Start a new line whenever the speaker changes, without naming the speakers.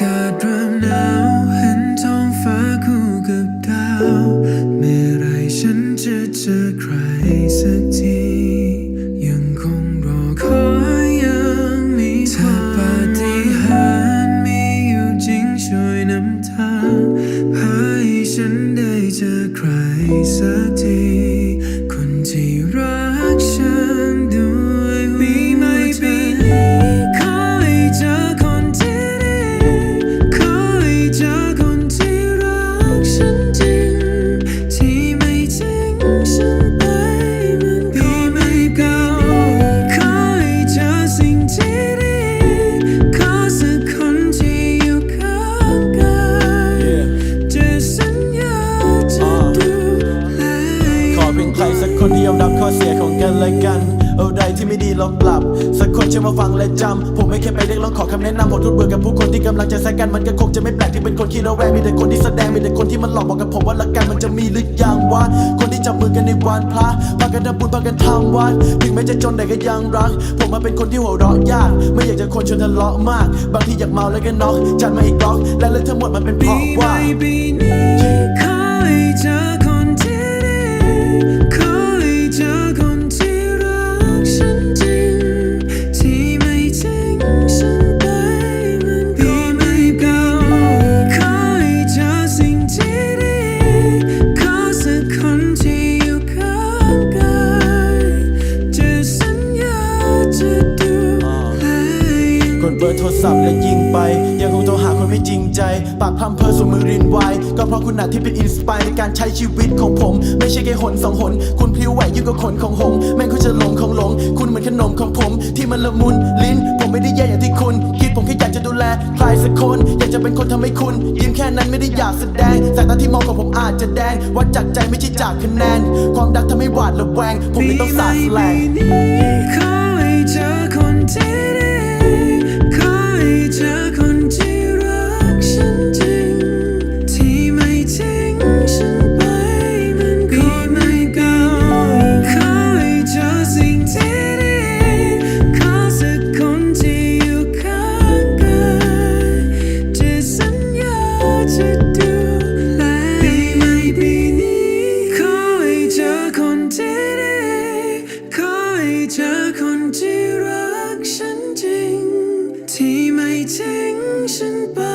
ากาศเริ่มหนาวเห็นท้องฟ้าคู่กับดาว เม่ไรฉันจะเจอใครสักที ยังคงรอคอยยังมีเธอปาฏิหาริมียู่งช่วยนำทาให้ฉัน
ได้เจอใครสัก ข้อเสียของกันและกันอะไรที่ไม่ดีเราปรับ สักคนเชื่อมาฟังและจำ ผมไม่เคยไปเรียกร้องขอคำแนะนำผมทุกเบื่อกับผู้คนที่กำลังจะแซงกันมันก็คงจะไม่แปลกที่เป็นคนขี้ระแวงมีแต่คนที่แสดงมีแต่คนที่มันหลอกบอกกับผมว่ารักกันมันจะมีหรือยังวะคนที่จับมือกันในวันพระพากันทำบุญพากันทำวัดถึงแม้จะจนแต่ก็ยังรัก ผมมาเป็นคนที่หัวเราะยาก ไม่อยากจะคนชวนทะเลาะมาก บางทีอยากเมาแล้วก็น็อกจัดมาอีกล็อกและเรื่องทั้งหมดมันเป็นเพราะว่า
กด
เบอร์โทรศัพท์และยิงไป ยังคงโทรหาคนไม่จริงใจ ปากพร่ำเพอสมือรินไวก็เพราะคุณน่ะที่เป็นอินสปายในการใช้ชีวิตของผม ไม่ใช่แค่หนสองหน คุณพลิ้วไหวยิ่งกว่าขนของหงแม่งคุณจะหลงของหลง คุณเหมือนขนมของผม ที่มันละมุนลิ้น ผมไม่ได้แย่อย่างที่คุณคิดผมแค่อยากจะดูแลใครสักคน อยากจะเป็นคนทำให้คุณยิ้มแค่นั้นไม่ได้อยากแสดงสายตาที่มองของผมอาจจะแดงวัดจากใจไม่ใช่จากคะแนน ความรักทำให้หวาดระแวง ผมเลยต้องสาดแสลง
ปีใหม่ปีนี้ขอให้เจอคนที่ ทิ้งฉันไป